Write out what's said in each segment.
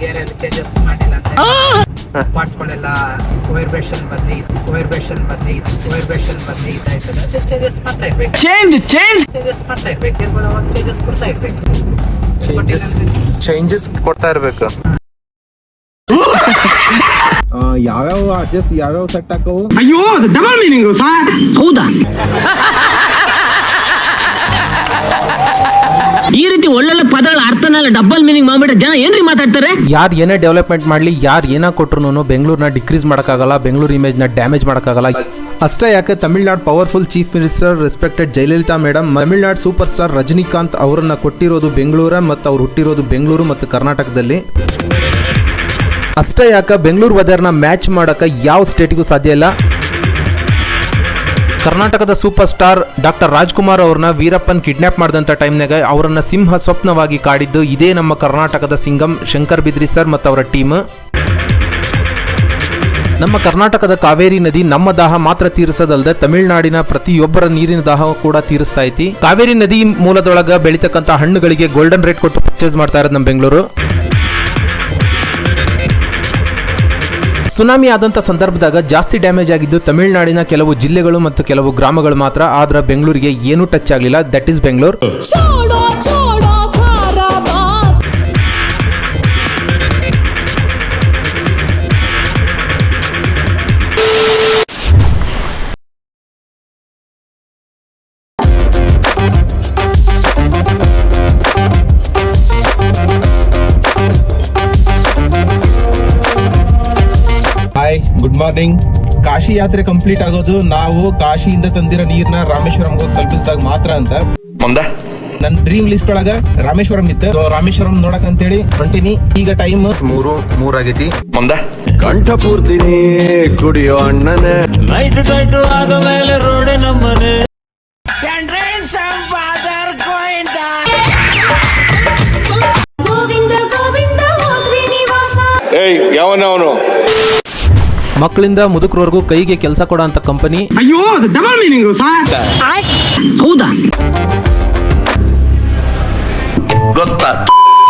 ಗೇರಲ್ಲಿ changes ಮಾಡಿಲ್ಲ ಅಂದ್ರೆ ಪಾರ್ಟ್ಸ್ಗಳೆಲ್ಲ wire ಬಂದು ವೈರ್ಬ್ರೇಷನ್ ಬಂದು ವೈರ್ಬ್ರೇಷನ್ ಬಂದು ಇದಾಯ್ತದೆ ಚೇಂಜಸ್ ಮಾಡ್ತಾ ಇರ್ಬೇಕು ಚೇಂಜ್ ಚೇಂಜ್ ಚೇಂಜಸ್ ಮಾಡ್ತಾ ಇರ್ಬೇಕು ಅವಾಗ ಚೇಂಜಸ್ ಕೊಡ್ತಾ ಇರ್ಬೇಕು. ಚೇಂಜಸ್ ಚೇಂಜಸ್ ಕೊಡ್ತಾ ಇರ್ಬೇಕು ಯಾವ್ಯಾವ ಅಡ್ಜಸ್ಟ್ ಯಾವ್ಯಾವ ಸೆಟ್ ಹಾಕವು? ಅಯ್ಯೋ ಡಬಲ್ ಮೀನಿಂಗ್ ಸರ್ ಹೌದಾ? ಈ ರೀತಿ ಒಳ್ಳೊಳ್ಳೆ ಪದಗಳ ಅರ್ಥನೆಲ್ಲ ಡಬಲ್ ಮೀನಿಂಗ್ ಮಾಡ್ಬಿಟ್ರೆ ಜನ ಏನ್ರಿ ಮಾತಾಡ್ತಾರೆ? ಯಾರು ಏನೇ ಡೆವಲಪ್ಮೆಂಟ್ ಮಾಡಲಿ, ಯಾರು ಏನೋ ಕೊಟ್ರು ಬೆಂಗಳೂರನ್ನ ಡಿಕ್ರೀಸ್ ಮಾಡೋಕ್ಕಾಗಲ್ಲ, ಬೆಂಗಳೂರು ಇಮೇಜ್ನ ಡ್ಯಾಮೇಜ್ ಮಾಡೋಕ್ಕಾಗಲ್ಲ. ಅಷ್ಟೇ ಯಾಕೆ Tamil Nadu powerful chief minister respected Jayalalithaa madam Tamil Nadu super star Rajinikanth ಅವರನ್ನ ಕೊಟ್ಟಿರೋದು ಬೆಂಗಳೂರ ಮತ್ತು ಅವ್ರು ಹುಟ್ಟಿರೋದು ಬೆಂಗಳೂರು ಮತ್ತು ಕರ್ನಾಟಕದಲ್ಲಿ? ಅಷ್ಟೇ ಯಾಕೆ ಬೆಂಗಳೂರು ವೆದರ್ನ ಮ್ಯಾಚ್ ಮಾಡೋಕೆ ಯಾವ ಸ್ಟೇಟಿಗೂ ಸಾಧ್ಯ ಇಲ್ಲ? ಕರ್ನಾಟಕದ ಸೂಪರ್ ಸ್ಟಾರ್ ಡಾಕ್ಟರ್ ರಾಜ್ಕುಮಾರ್ ಅವ್ರನ್ನ ವೀರಪ್ಪನ್ ಕಿಡ್ನಾಪ್ ಮಾಡಿದಂಥ ಟೈಮ್ನಾಗ ಅವರನ್ನ ಸಿಂಹ ಸ್ವಪ್ನವಾಗಿ ಕಾಡಿದ್ದು ಇದೇ ನಮ್ಮ ಕರ್ನಾಟಕದ ಸಿಂಗಂ ಶಂಕರ್ ಬಿದ್ರಿ ಸರ್ ಮತ್ತು ಅವರ ಟೀಮ್. ನಮ್ಮ ಕರ್ನಾಟಕದ ಕಾವೇರಿ ನದಿ ನಮ್ಮ ದಾಹ ಮಾತ್ರ ತೀರಿಸೋದಲ್ಲದೆ ತಮಿಳುನಾಡಿನ ಪ್ರತಿಯೊಬ್ಬರ ನೀರಿನ ದಾಹ ಕೂಡ ತೀರಿಸ್ತಾ ಐತಿ. ಕಾವೇರಿ ನದಿ ಮೂಲದೊಳಗ ಬೆಳೀತಕ್ಕಂಥ ಹಣ್ಣುಗಳಿಗೆ ಗೋಲ್ಡನ್ ರೇಟ್ ಕೊಟ್ಟು ಪರ್ಚೇಸ್ ಮಾಡ್ತಾ ಇರೋದು ನಮ್ಮ ಬೆಂಗಳೂರು. ಸುನಾಮಿ ಆದಂಥ ಸಂದರ್ಭದಾಗ ಜಾಸ್ತಿ ಡ್ಯಾಮೇಜ್ ಆಗಿದ್ದು ತಮಿಳುನಾಡಿನ ಕೆಲವು ಜಿಲ್ಲೆಗಳು ಮತ್ತು ಕೆಲವು ಗ್ರಾಮಗಳು ಮಾತ್ರ ಆದ್ರೆ ಬೆಂಗಳೂರಿಗೆ ಏನೂ ಟಚ್ ಆಗಲಿಲ್ಲ. That is Bengaluru morning Kashi ಯಾತ್ರೆ ಕಂಪ್ಲೀಟ್ ಆಗೋದು ನಾವು ಕಾಶಿಯಿಂದ ತಂದಿರೋ ನೀರ್ನ ರಾಮೇಶ್ವರಂ ಹೋಗಿ ತಲುಪಿಸಿದಾಗ ಮಾತ್ರ ಅಂತ. ಮುಂದೆ? ನನ್ನ ಡ್ರೀಮ್ ಲಿಸ್ಟ್ ಒಳಗ ರಾಮೇಶ್ವರಂ ಇತ್ತು. ರಾಮೇಶ್ವರಂ ನೋಡಕ್ ಅಂತೇಳಿ ಹೊಂಟಿನಿ. ಈಗ ಟೈಮ್ ಮೂರು ಮೂರಾಗೈತಿ ಮುಂದೆ? ಕಂಠ ಪೂರ್ತಿ ಕುಡಿಯೋ ಅಣ್ಣನೇ. ನೈಟ್ ಟೈಟ್ ಆದ ಮೇಲೆ ರೋಡೆ ನಮ್ಮನೆ. ಗೋವಿಂದ ಗೋವಿಂದ ಓ ಶ್ರೀನಿವಾಸ ಏಯ್ ಯಾವನವನು? ಮಕ್ಕಳಿಂದ ಮುದುಕರವರೆಗೂ ಕೈಗೆ ಕೆಲಸ ಕೊಡೋ ಅಂತ ಕಂಪನಿ ಅಯ್ಯೋ ಡಬಲ್ ಮೀನಿಂಗ್ ಸರ್ ಹೌದಾ?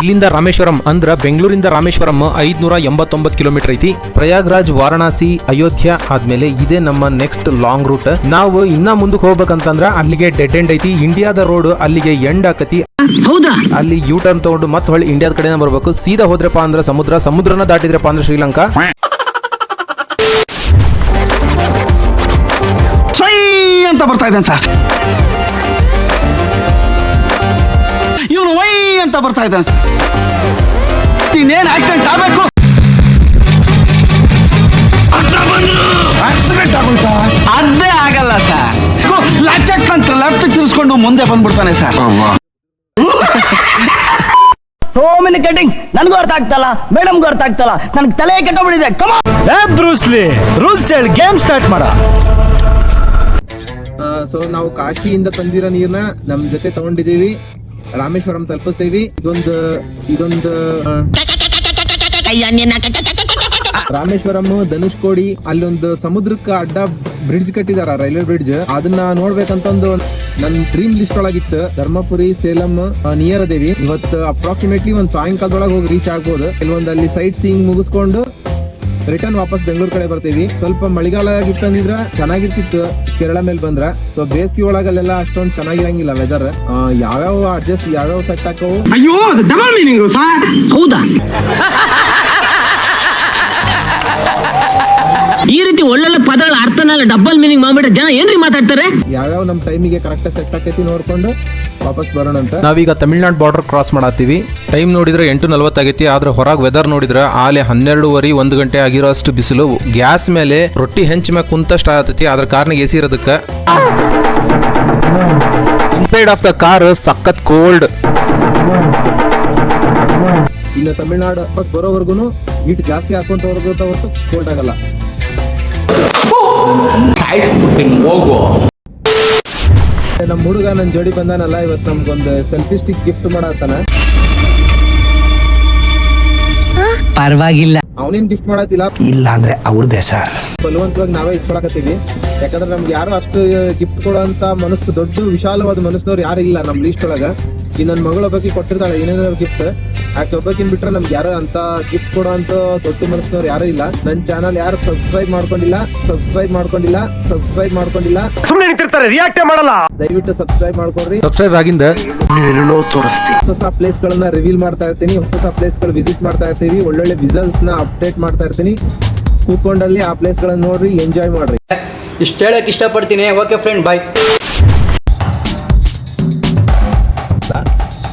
ಇಲ್ಲಿಂದ ರಾಮೇಶ್ವರಂ ಅಂದ್ರ ಬೆಂಗಳೂರಿಂದ ರಾಮೇಶ್ವರಂ ಐದ್ನೂರ ಎಂಬತ್ತೊಂಬತ್ತು ಕಿಲೋಮೀಟರ್ ಐತಿ. ಪ್ರಯಾಗ್ರಾಜ್ ವಾರಣಾಸಿ ಅಯೋಧ್ಯ ಆದ್ಮೇಲೆ ಇದೇ ನಮ್ಮ ನೆಕ್ಸ್ಟ್ ಲಾಂಗ್ ರೂಟ್ ನಾವು ಇನ್ನ ಮುಂದಕ್ಕೆ ಹೋಗ್ಬೇಕಂತಂದ್ರ ಅಲ್ಲಿಗೆ ಡೆಡ್ ಎಂಡ್ ಐತಿ. ಇಂಡಿಯಾದ ರೋಡ್ ಅಲ್ಲಿಗೆ ಎಂಡ್ ಆಕತಿ. ಹೌದಾ? ಅಲ್ಲಿ ಯೂ ಟರ್ನ್ ತಗೊಂಡು ಮತ್ತೆ ಹೊಳ್ಳಿ ಇಂಡಿಯಾದ ಕಡೆನ ಬರ್ಬೇಕು. ಸೀದಾ ಹೋದ್ರಪ್ಪ ಅಂದ್ರೆ ಸಮುದ್ರ. ಸಮುದ್ರನ ದಾಟಿದ್ರಪ್ಪ ಅಂದ್ರೆ ಶ್ರೀಲಂಕಾ. ಇದ್ದಾನೆ ಸರ್. ಇವನು ವೈ ಅಂತ ಬರ್ತಾ ಇದ್ದಾನೆ ಸರ್. ಇನ್ನೇನು ಆಕ್ಸಿಡೆಂಟ್ ಆಗಬೇಕು? ಆಕ್ಸಿಡೆಂಟ್ ಆಗೋಯ್ತಾ? ಅದೇ ಆಗಲ್ಲ ಸರ್. ಲಚಕ್ ಅಂತ ಲೆಫ್ಟ್ ತಿರ್ಸ್ಕೊಂಡು ಮುಂದೆ ಬಂದ್ಬಿಡ್ತಾನೆ ಸರ್. ಸೋ ಮೆನಿ ಕಟಿಂಗ್ ನನಗೂ ಅರ್ಥ ಆಗ್ತಲ್ಲ ಮೇಡಮ್ಗೂ ಅರ್ಥ ಆಗ್ತಲ್ಲ. ನನಗೆ ತಲೆ ಕೆಟ್ಟೋಗ್ಬಿಟ್ಟಿದೆ. ಕಮ ಬ್ರೂಸ್ಲಿ ರೂಲ್ಸ್ ಹೇಳಿ ಗೇಮ್ ಸ್ಟಾರ್ಟ್ ಮಾಡ. ಸೊ ನಾವು ಕಾಶಿಯಿಂದ ತಂದಿರೋ ನೀರ್ನ ನಮ್ ಜೊತೆ ತಗೊಂಡಿದೀವಿ ರಾಮೇಶ್ವರಂ ತಲುಪಿಸ್ತೀವಿ. ಇದೊಂದು ಇದೊಂದು ರಾಮೇಶ್ವರಂ ಧನುಷ್ಕೋಡಿ ಅಲ್ಲೊಂದು ಸಮುದ್ರಕ್ಕೆ ಅಡ್ಡ ಬ್ರಿಡ್ಜ್ ಕಟ್ಟಿದಾರ ರೈಲ್ವೆ ಬ್ರಿಡ್ಜ್ ಅದನ್ನ ನೋಡ್ಬೇಕಂತಂದು ನನ್ ಡ್ರೀಮ್ ಲಿಸ್ಟ್ ಒಳಗಿತ್ತು. ಧರ್ಮಪುರಿ ಸೇಲಂ ನಿಯರ್ ಅದೇವಿ. ಇವತ್ತು ಅಪ್ರಾಕ್ಸಿಮೇಟ್ಲಿ ಒಂದ್ ಸಾಯಂಕಾಲದೊಳಗೆ ಹೋಗಿ ರೀಚ್ ಆಗ್ಬೋದು. ಕೆಲವೊಂದು ಅಲ್ಲಿ ಸೈಟ್ ಸೀಯಿಂಗ್ ಮುಗಿಸ್ಕೊಂಡು ರಿಟರ್ನ್ ವಾಪಸ್ ಬೆಂಗಳೂರು ಕಡೆ ಬರ್ತೀವಿ. ಸ್ವಲ್ಪ ಮಳೆಗಾಲ ಆಗಿತ್ತಂದಿದ್ರ ಚೆನ್ನಾಗಿರ್ತಿತ್ತು. ಕೇರಳ ಮೇಲೆ ಬಂದ್ರೆ. ಸೊ ಬೇಸಿಗೆ ಒಳಗಲ್ಲೆಲ್ಲ ಅಷ್ಟೊಂದು ಚೆನ್ನಾಗಿರಂಗಿಲ್ಲ ವೆದರ್ ಯಾವ್ಯಾವ ಅಡ್ಜಸ್ಟ್ ಯಾವ್ಯಾವ ಸೆಟ್ ಹಾಕವು? ಅಯ್ಯೋ ಡಬಲ್ ಮೀನಿಂಗ್ ಹೌದಾ? ರೀತಿ ಒಳ್ಳೊಳ್ಳೆ ಪದಗಳ ಅರ್ಥನೆಲ್ಲ ಡಬಲ್ ಮೀನಿಂಗ್ ಮಾಡ್ಬಿಟ್ರೆ ಜನ ಏನ್ರಿ ಮಾತಾಡ್ತಾರೆ? ಯಾವ್ಯಾವ ನಮ್ಮ ಟೈಮಿಗೆ ಕರೆಕ್ಟ್ ಸೆಟ್ ಆಕೈತಿ ನೋಡ್ಕೊಂಡು ವಾಪಸ್ ಬರೋಣ ಅಂತ. ನಾವೀಗ ತಮಿಳ್ನಾಡು ಬಾರ್ಡರ್ ಕ್ರಾಸ್ ಮಾಡತ್ತೀವಿ. ಟೈಮ್ ನೋಡಿದ್ರೆ ಎಂಟು ನಲ್ವತ್ತಾಗೈತಿ ಆದ್ರೆ ಹೊರಗೆ ವೆದರ್ ನೋಡಿದ್ರೆ ಆಲೆ ಹನ್ನೆರಡೂವರೆ ಒಂದು ಗಂಟೆ ಆಗಿರೋ ಅಷ್ಟು ಬಿಸಿಲು. ಗ್ಯಾಸ್ ಮೇಲೆ ರೊಟ್ಟಿ ಹೆಂಚ್ ಮ್ಯಾಗ ಕುಂತಷ್ಟು ಆಗತೈತಿ ಅದ್ರ ಕಾರ್ನ ಎ ಸಿ ಇರೋದಕ್ಕೆ. ಇನ್ಸೈಡ್ ಆಫ್ ದ ಕಾರ್ ಸಖತ್ ಕೋಲ್ಡ್ ಇನ್ನು ತಮಿಳ್ನಾಡು ವಾಪಸ್ ಬರೋವರೆಗೂ ಹೀಟ್ ಜಾಸ್ತಿ ಹಾಕೊಂತ ಹೊರತು ಕೋಲ್ಡ್ ಆಗಲ್ಲ. ನಮ್ಮ ಹುಡುಗ ನನ್ನ ಜೋಡಿ ಬಂದಾನಲ್ಲ ಇವತ್ತು ನಮ್ಗೊಂದು ಸೆಲ್ಫಿ ಸ್ಟಿಕ್ ಗಿಫ್ಟ್ ಮಾಡತ್ತಾನ. ಪರವಾಗಿಲ್ಲ. ಅವನೇನ್ ಗಿಫ್ಟ್ ಮಾಡತ್ತಿಲ್ಲ ಇಲ್ಲ ಅಂದ್ರೆ ಅವ್ರದೇ ಸರ್ ಬಲವಂತವಾಗಿ ನಾವೇ ಇಸ್ಕೊಳಕತ್ತೀವಿ. ಯಾಕಂದ್ರೆ ನಮ್ಗೆ ಯಾರು ಅಷ್ಟು ಗಿಫ್ಟ್ ಕೊಡುವಂತ ಮನಸ್ಸು ದೊಡ್ಡ ವಿಶಾಲವಾದ ಮನಸ್ಸಿನವ್ರು ಯಾರು ಇಲ್ಲ ನಮ್ಮ ಲೀಸ್ಟ್ ಒಳಗ. ಈ ನನ್ನ ಮಗಳ ಬಗ್ಗೆ ಕೊಟ್ಟಿರ್ತಾಳೆ ಏನೇನೋ ಗಿಫ್ಟ್ ಆಕೆ ಒಬ್ಬಕಿನ್ ಬಿಟ್ರೆ ನಮ್ಗೆ ಯಾರು ಅಂತ ಗಿಫ್ಟ್ ಕೊಡೋ ಅಂತ ದೊಡ್ಡ ಮನಸ್ಸಿನವ್ರು ಯಾರು ಇಲ್ಲ. ನನ್ನ ಚಾನಲ್ ಯಾರು ಸಬ್ಸ್ಕ್ರೈಬ್ ಮಾಡ್ಕೊಂಡಿಲ್ಲ ಸಬ್ಸ್ಕ್ರೈಬ್ ಮಾಡ್ಕೊಂಡಿಲ್ಲ ಸಬ್ಸ್ಕ್ರೈಬ್ ಮಾಡ್ಕೊಂಡಿಲ್ಲ. ಸುಮ್ಮನೆ ನಿಂತಿರ್ತಾರೆ ರಿಯಾಕ್ಟೇ ಮಾಡಲ್ಲ. ದಯವಿಟ್ಟು ಸಬ್ಸ್ಕ್ರೈಬ್ ಮಾಡ್ಕೊಡ್ರಿ. ಸಬ್ಸ್ಕ್ರೈಬ್ ಆಗಿಂದ ಹೊಸ ಹೊಸ ಪ್ಲೇಸ್ ಗಳನ್ನ ರಿವೀಲ್ ಮಾಡ್ತಾ ಇರ್ತೀನಿ ಹೊಸ ಹೊಸ ಪ್ಲೇಸ್ಗಳು ವಿಸಿಟ್ ಮಾಡ್ತಾ ಇರ್ತೀವಿ ಒಳ್ಳೊಳ್ಳೆ ವಿಸಲ್ಸ್ನ ಅಪ್ಡೇಟ್ ಮಾಡ್ತಾ ಇರ್ತೀನಿ. ಕೂತ್ಕೊಂಡಲ್ಲಿ ಆ ಪ್ಲೇಸ್ ಗಳನ್ನ ನೋಡ್ರಿ ಎಂಜಾಯ್ ಮಾಡ್ರಿ. ಇಷ್ಟ ಹೇಳಕ್ ಇಷ್ಟಪಡ್ತೀನಿ. ಓಕೆ ಫ್ರೆಂಡ್ ಬಾಯ್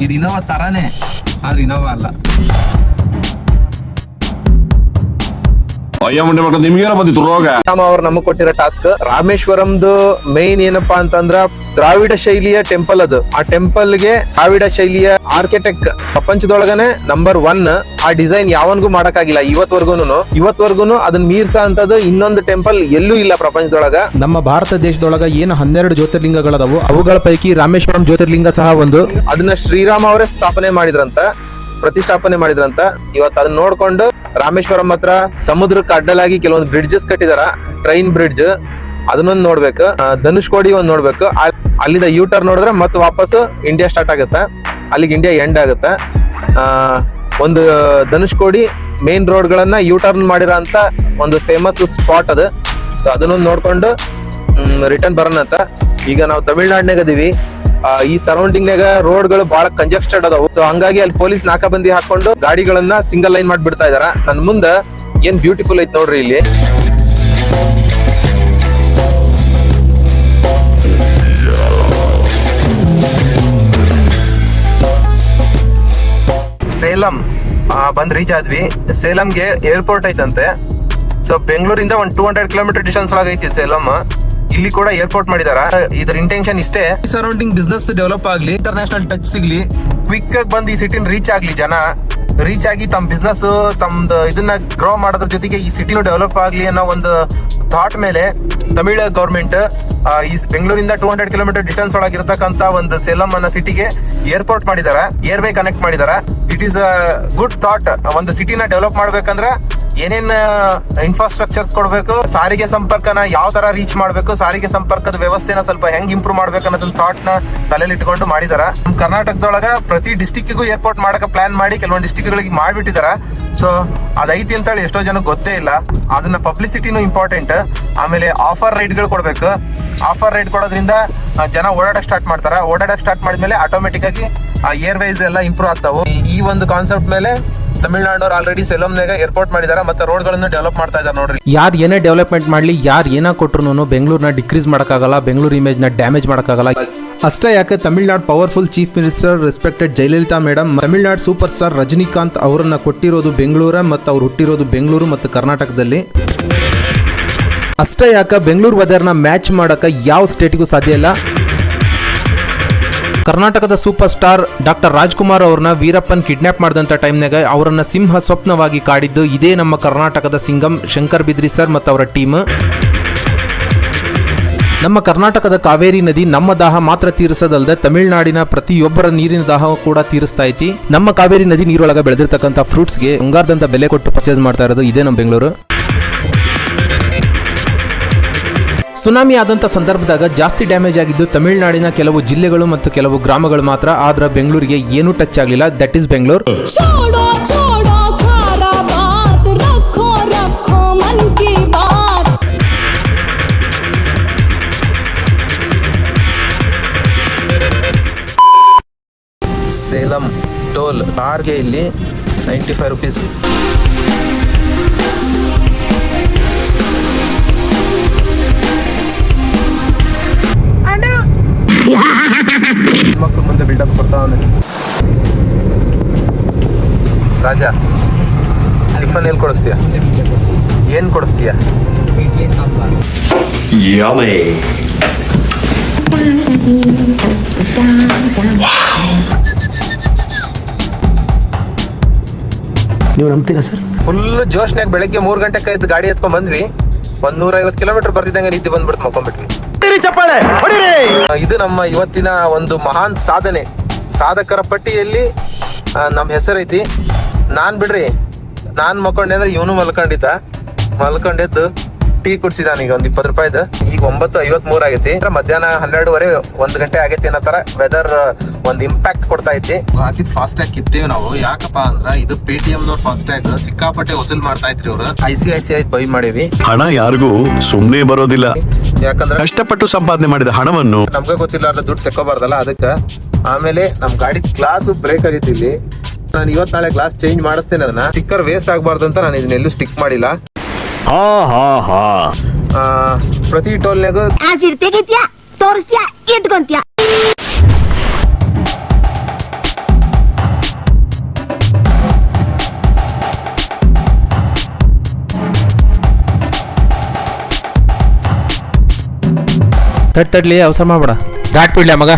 ಇದು ಇನೋವಾ ತರಾನೇ ಆದ್ರೆ ಇನೋವಾ ಅಲ್ಲ. ನಿಮ್ಗೇನ ಬಂದಿತ್ತು ರೋಗ? ರಾಮ ಅವ್ರು ನಮಗ್ ಕೊಟ್ಟಿರೋ ಟಾಸ್ಕ್. ರಾಮೇಶ್ವರಂದು ಮೇನ್ ಏನಪ್ಪಾ ಅಂತಂದ್ರ ದ್ರಾವಿಡ ಶೈಲಿಯ ಟೆಂಪಲ್ ಅದು. ಆ ಟೆಂಪಲ್ಗೆ ದ್ರಾವಿಡ ಶೈಲಿಯ ಆರ್ಕಿಟೆಕ್ಟ್ ಪ್ರಪಂಚದೊಳಗನೆ ನಂಬರ್ ಒನ್ ಆ ಡಿಸೈನ್ ಯಾವನ್ಗೂ ಮಾಡಕ್ಕಾಗಿಲ್ಲ ಇವತ್ವರ್ಗುನು ಇವತ್ವರ್ಗುನು ಅದನ್ನ ಮೀರ್ಸ ಅಂತದ್ದು ಇನ್ನೊಂದು ಟೆಂಪಲ್ ಎಲ್ಲೂ ಇಲ್ಲ ಪ್ರಪಂಚದೊಳಗ. ನಮ್ಮ ಭಾರತ ದೇಶದೊಳಗ ಏನು ಹನ್ನೆರಡು ಜ್ಯೋತಿರ್ಲಿಂಗಗಳದಾವು ಅವುಗಳ ಪೈಕಿ ರಾಮೇಶ್ವರಂ ಜ್ಯೋತಿರ್ಲಿಂಗ ಸಹ ಒಂದು. ಅದನ್ನ ಶ್ರೀರಾಮ ಅವರೇ ಸ್ಥಾಪನೆ ಮಾಡಿದ್ರಂತ. ಪ್ರತಿಷ್ಠಾಪನೆ ಮಾಡಿದ್ರಂತ. ಇವತ್ತು ಅದನ್ನ ನೋಡ್ಕೊಂಡು ರಾಮೇಶ್ವರಂ ಹತ್ರ ಸಮುದ್ರಕ್ಕೆ ಅಡ್ಡಲಾಗಿ ಕೆಲವೊಂದು ಬ್ರಿಡ್ಜಸ್ ಕಟ್ಟಿದಾರ. ಟ್ರೈನ್ ಬ್ರಿಡ್ಜ್ ಅದನ್ನೊಂದು ನೋಡ್ಬೇಕು. ಧನುಷ್ ಧನುಷ್ಕೋಡಿ ಒಂದು ನೋಡ್ಬೇಕು. ಅಲ್ಲಿಂದ ಯೂ ಟರ್ನ್ ನೋಡಿದ್ರೆ ಮತ್ತೆ ವಾಪಸ್ ಇಂಡಿಯಾ ಸ್ಟಾರ್ಟ್ ಆಗುತ್ತೆ. ಅಲ್ಲಿಗೆ ಇಂಡಿಯಾ ಎಂಡ್ ಆಗುತ್ತೆ. ಒಂದು ಧನುಷ್ಕೋಡಿ ಮೇನ್ ರೋಡ್ ಗಳನ್ನ ಯೂ ಟರ್ನ್ ಮಾಡಿರೋ ಅಂತ ಒಂದು ಫೇಮಸ್ ಸ್ಪಾಟ್ ಅದು. ಸೊ ಅದನ್ನೊಂದು ನೋಡ್ಕೊಂಡು ರಿಟರ್ನ್ ಬರೋಣ ಅಂತ ಈಗ ನಾವು ತಮಿಳ್ನಾಡಿನಾಗ ಅದೀವಿ ಈ ಸರೌಂಡಿಂಗ್ ನಾಗ ರೋಡ್ಗಳು ಬಹಳ ಕಂಜೆಸ್ಟೆಡ್ ಅದಾವ. ಸೊ ಹಂಗಾಗಿ ಅಲ್ಲಿ ಪೊಲೀಸ್ ನಾಕಾಬಂದಿ ಹಾಕೊಂಡು ಗಾಡಿಗಳನ್ನ ಸಿಂಗಲ್ ಲೈನ್ ಮಾಡ್ಬಿಡ್ತಾ ಇದಾರ. ನನ್ ಮುಂದ ಏನ್ ಬ್ಯೂಟಿಫುಲ್ ಐತ್ ನೋಡ್ರಿ ಇಲ್ಲಿ. ಸೇಲಂ ಬಂದ್ ರೀಚ್ ಆದ್ವಿ. ಸೇಲಂಗೆ ಏರ್ಪೋರ್ಟ್ ಐತಂತೆ. ಸೊ ಬೆಂಗಳೂರಿಂದ ಒಂದ್ ಟೂ ಹಂಡ್ರೆಡ್ ಕಿಲೋಮೀಟರ್ ಡಿಸ್ಟೆನ್ಸ್ ಒಳಗೈತಿ ಸೇಲಂ. ಇಲ್ಲಿ ಕೂಡ ಏರ್ಪೋರ್ಟ್ ಮಾಡಿದಾರ. ಇದರ ಇಂಟೆನ್ಷನ್ ಇಷ್ಟೇ. ಸರೌಂಡಿಂಗ್ ಬಿಸ್ನೆಸ್ ಡೆವಲಪ್ ಆಗ್ಲಿ ಇಂಟರ್ನ್ಯಾಷನಲ್ ಟಚ್ ಸಿಗ್ಲಿ. ಕ್ವಿಕ್ ಆಗಿ ಬಂದು ಈ ಸಿಟಿನ ರೀಚ್ ಆಗ್ಲಿ ಜನ. ರೀಚ್ ಆಗಿ ತಮ್ಮ ಬಿಸ್ನೆಸ್ ತಮ್ದು ಇದನ್ನ ಗ್ರೋ ಮಾಡೋದ್ರ ಜೊತೆಗೆ ಈ ಸಿಟಿನೂ ಡೆವಲಪ್ ಆಗ್ಲಿ ಅನ್ನೋ ಒಂದು ಥಾಟ್ ಮೇಲೆ ತಮಿಳು ಗೌರ್ಮೆಂಟ್ ಈ ಬೆಂಗಳೂರಿಂದ ಟೂ ಹಂಡ್ರೆಡ್ ಕಿಲೋಮೀಟರ್ ಡಿಸ್ಟೆನ್ಸ್ ಒಳಗಿರತಕ್ಕಂತ ಒಂದು ಸೇಲಂ ಅನ್ನೋ ಸಿಟಿಗೆ ಏರ್ಪೋರ್ಟ್ ಮಾಡಿದಾರ. ಏರ್ವೇ ಕನೆಕ್ಟ್ ಮಾಡಿದಾರ. It is a good thought ಒಂದು ಸಿಟಿನ ಡೆವಲಪ್ ಮಾಡ್ಬೇಕಂದ್ರ ಏನೇನ್ ಇನ್ಫ್ರಾಸ್ಟ್ರಕ್ಚರ್ಸ್ ಕೊಡಬೇಕು, ಸಾರಿಗೆ ಸಂಪರ್ಕನ ಯಾವ ತರ ರೀಚ್ ಮಾಡಬೇಕು, ಸಾರಿಗೆ ಸಂಪರ್ಕದ ವ್ಯವಸ್ಥೆನ ಸ್ವಲ್ಪ ಹೆಂಗ್ ಇಂಪ್ರೂವ್ ಮಾಡ್ಬೇಕು ಅನ್ನೋದನ್ನ ಥಾಟ್ನ ತಲೆಯಲ್ಲಿ ಇಟ್ಕೊಂಡು ಮಾಡಿದಾರ. ನಮ್ ಕರ್ನಾಟಕದೊಳಗ ಪ್ರತಿ ಡಿಸ್ಟಿಕ್ಗೂ ಏರ್ಪೋರ್ಟ್ ಮಾಡಕ ಪ್ಲಾನ್ ಮಾಡಿ ಕೆಲವೊಂದು ಡಿಸ್ಟಿಕ್ ಗಳಿಗೆ ಮಾಡ್ಬಿಟ್ಟಿದಾರ. ಸೊ ಅದೈತಿ ಅಂತೇಳಿ ಎಷ್ಟೋ ಜನಕ್ಕೆ ಗೊತ್ತೇ ಇಲ್ಲ. ಅದನ್ನ ಪಬ್ಲಿಸಿಟಿನೂ ಇಂಪಾರ್ಟೆಂಟ್ ಆಮೇಲೆ ಆಫರ್ಗಳು ಕೊಡ್ಬೇಕು. ಆಫರ್ ರೈಟ್ ಕೊಡೋದ್ರಿಂದ ಜನ ಓಡಾಡಕ್ ಸ್ಟಾರ್ಟ್ ಮಾಡ್ತಾರ. ಓಡಾಡಕ್ ಸ್ಟಾರ್ಟ್ ಮಾಡಿದ್ಮೇಲೆ ಆಟೋಮೆಟಿಕ್ ಆಗಿ ಏರ್ ವೈಸ್ ಎಲ್ಲ ಇಂಪ್ರೂವ್ ಆಗ್ತಾವು. ಈ ಒಂದು ಕಾನ್ಸೆಪ್ಟ್ ಮೇಲೆ ತಮಿಳ್ನಾಡವ್ರು ಆಲ್ರೆಡಿ ಸೆಲೋಮ್ನಾಗ ಏರ್ಪೋರ್ಟ್ ಮಾಡಿದಾರ, ಮತ್ತೆ ರೋಡ್ಗಳನ್ನು ಡೆವಲಪ್ ಮಾಡ್ತಾ ಇದಾರೆ ನೋಡ್ರಿ. ಯಾರು ಏನೇ ಡೆವಲಪ್ಮೆಂಟ್ ಮಾಡ್ಲಿ, ಯಾರು ಏನ ಕೊಟ್ರು ಬೆಂಗಳೂರನ್ನ ಡಿಕ್ರೀಸ್ ಮಾಡೋಕ್ಕಾಗಲ್ಲ, ಬೆಂಗಳೂರು ಇಮೇಜ್ನ ಡ್ಯಾಮೇಜ್ ಮಾಡೋಕ್ಕಾಗಲ್ಲ. ಅಷ್ಟೇ ಯಾಕೆ Tamil Nadu powerful chief minister respected Jayalalithaa madam Tamil Nadu super star Rajinikanth ಅವರನ್ನ ಕೊಟ್ಟಿರೋದು ಬೆಂಗಳೂರ ಮತ್ತು ಅವ್ರು ಹುಟ್ಟಿರೋದು ಬೆಂಗಳೂರು ಮತ್ತು ಕರ್ನಾಟಕದಲ್ಲಿ? ಅಷ್ಟೇ ಯಾಕೆ ಬೆಂಗಳೂರು ವೆದರ್ನ ಮ್ಯಾಚ್ ಮಾಡೋಕೆ ಯಾವ ಸ್ಟೇಟಿಗೂ ಸಾಧ್ಯ ಇಲ್ಲ? ಕರ್ನಾಟಕದ ಸೂಪರ್ ಸ್ಟಾರ್ ಡಾಕ್ಟರ್ ರಾಜ್ಕುಮಾರ್ ಅವ್ರನ್ನ ವೀರಪ್ಪನ್ ಕಿಡ್ನಾಪ್ ಮಾಡಿದಂಥ ಟೈಮ್ನಾಗ ಅವರನ್ನ ಸಿಂಹ ಸ್ವಪ್ನವಾಗಿ ಕಾಡಿದ್ದು ಇದೇ ನಮ್ಮ ಕರ್ನಾಟಕದ ಸಿಂಗಂ ಶಂಕರ್ ಬಿದ್ರಿ ಸರ್ ಮತ್ತು ಅವರ ಟೀಮ್. ನಮ್ಮ ಕರ್ನಾಟಕದ ಕಾವೇರಿ ನದಿ ನಮ್ಮ ದಾಹ ಮಾತ್ರ ತೀರಿಸದಲ್ಲದೆ ತಮಿಳುನಾಡಿನ ಪ್ರತಿಯೊಬ್ಬರ ನೀರಿನ ದಾಹ ಕೂಡ ತೀರಿಸ್ತಾ ಐತಿ. ನಮ್ಮ ಕಾವೇರಿ ನದಿ ನೀರೊಳಗೆ ಬೆಳೆದಿರ್ತಕ್ಕಂಥ ಫ್ರೂಟ್ಸ್ಗೆ ಬಂಗಾರದಂತ ಬೆಲೆ ಕೊಟ್ಟು ಪರ್ಚೇಸ್ ಮಾಡ್ತಾ ಇರೋದು ಇದೇ ನಮ್ಮ ಬೆಂಗಳೂರು. ಸುನಾಮಿ ಆದಂಥ ಸಂದರ್ಭದಾಗ ಜಾಸ್ತಿ ಡ್ಯಾಮೇಜ್ ಆಗಿದ್ದು ತಮಿಳುನಾಡಿನ ಕೆಲವು ಜಿಲ್ಲೆಗಳು ಮತ್ತು ಕೆಲವು ಗ್ರಾಮಗಳು ಮಾತ್ರ ಆದ್ರೆ ಬೆಂಗಳೂರಿಗೆ ಏನೂ ಟಚ್ ಆಗಲಿಲ್ಲ. That is Bengaluru Salem toll ಆರ್ಗೆ ಇಲ್ಲಿ ನೈಂಟಿ ಫೈವ್ ರುಪೀಸ್ ಮಕ್ಕಳು ಮುಂದೆ ಬಿಲ್ಡಪ್ ಕೊಡ್ತಾವನೆ ರಾಜ ಟಿಫನ್ ಎಲ್ಲಿ ಕೊಡಿಸ್ತೀಯ? ಏನು ಕೊಡಿಸ್ತೀಯ? ನೀವು ನಂಬ್ತೀರಾ ಸರ್? ಫುಲ್ ಜೋಶ್ನಾಗ ಬೆಳಗ್ಗೆ ಮೂರು ಗಂಟೆ ಎದ್ದು ಗಾಡಿ ಎತ್ಕೊಂಡ್ ಬಂದ್ವಿ. ಒಂದ್ ನೂರ ಐವತ್ತು ಕಿಲೋಮೀಟರ್ ಬರ್ತಿದ್ದಂಗೆ ನಿದ್ದೆ ಬಂದ್ಬಿಡ್ತು ಮಕ್ಕೊಂಡ್ಬಿಟ್ವಿ ಚಪ್ಪಾಳೆ ಹೊಡಿರಿ ಇದು ನಮ್ಮ ಇವತ್ತಿನ ಒಂದು ಮಹಾನ್ ಸಾಧನೆ. ಸಾಧಕರ ಪಟ್ಟಿಯಲ್ಲಿ ನಮ್ಮ ಹೆಸರೈತಿ ನಾನ್ ಬಿಡ್ರಿ, ನಾನ್ ಮಲ್ಕೊಂಡೆ ಅಂದ್ರೆ ಇವನು ಮಲ್ಕೊಂಡಿದ್ದ. ಮಲ್ಕೊಂಡೆದ್ದು ಟೀ ಕುಡ್ಸಿದಾನ ಈಗ ಒಂದ್ ಇಪ್ಪತ್ತು ರೂಪಾಯಿದ. ಈಗ ಒಂಬತ್ತು ಐವತ್ ಮೂರ್ ಆಗೈತಿ ಅಂದ್ರೆ ಮಧ್ಯಾಹ್ನ ಹನ್ನೆರಡುವರೆ ಒಂದ್ ಗಂಟೆ ಆಗೈತಿ ಅನ್ನೋ ತರ ವೆದರ್ ಒಂದ್ ಇಂಪ್ಯಾಕ್ಟ್ ಕೊಡ್ತಾ ಐತಿ. ಹಾಕಿದ್ ಫಾಸ್ಟ್ ಟ್ಯಾಗ್ ಕಿತ್ತೀವಿ ನಾವು. ಯಾಕಪ್ಪ ಅಂದ್ರ ಇದು ಪೇಟಿಎಂ ನವ್ರ ಫಾಸ್ಟ್ ಟ್ಯಾಗ್ ಸಿಕ್ಕಾಪಟ್ಟೆ ವಸೂಲ್ ಮಾಡ್ತಾ ಇದ್ರಿ ಅವ್ರು. I C I C I bye ಮಾಡಿವಿ. ಹಣ ಯಾರಿಗೂ ಸುಮ್ನೆ ಬರೋದಿಲ್ಲ. ಯಾಕಂದ್ರೆ ಕಷ್ಟಪಟ್ಟು ಸಂಪಾದನೆ ಮಾಡಿದ ಹಣವನ್ನು ನಮ್ಗೆ ಗೊತ್ತಿಲ್ಲ ದುಡ್ಡು ತೆಕ್ಕೋಬಾರ್ದಲ್ಲ ಅದಕ್ಕ. ಆಮೇಲೆ ನಮ್ ಗಾಡಿ ಗ್ಲಾಸ್ ಬ್ರೇಕ್ ಆಗೈತಿ ಇಲ್ಲಿ. ನಾನು ಇವತ್ ನಾಳೆ ಗ್ಲಾಸ್ ಚೇಂಜ್ ಮಾಡಿಸ್ತೇನೆ ಅದನ್ನ. ಸ್ಟಿಕ್ಕರ್ ವೇಸ್ಟ್ ಆಗಬಾರ್ದು ಅಂತ ನಾನು ಇದನ್ನೆಲ್ಲೂ ಸ್ಟಿಕ್ ಮಾಡಿಲ್ಲ. ಹಾ ಹಾ ಹಾ ಆ, ಪ್ರತಿ ಟೋಲ್ನಾಗೂ ಆಸಿಡ್ ತೆಗಿತ್ಯಾ ತೋರಿಸ್ತ್ಯಾ ಇಟ್ಕೊಂತ್ಯಾ ತಡ್ ತಡ್ಲಿ ಅವಸರ ಮಾಡ್ಬೇಡ ಘಾಟ್ ಬಿಡ್ಲಿ ಮಗ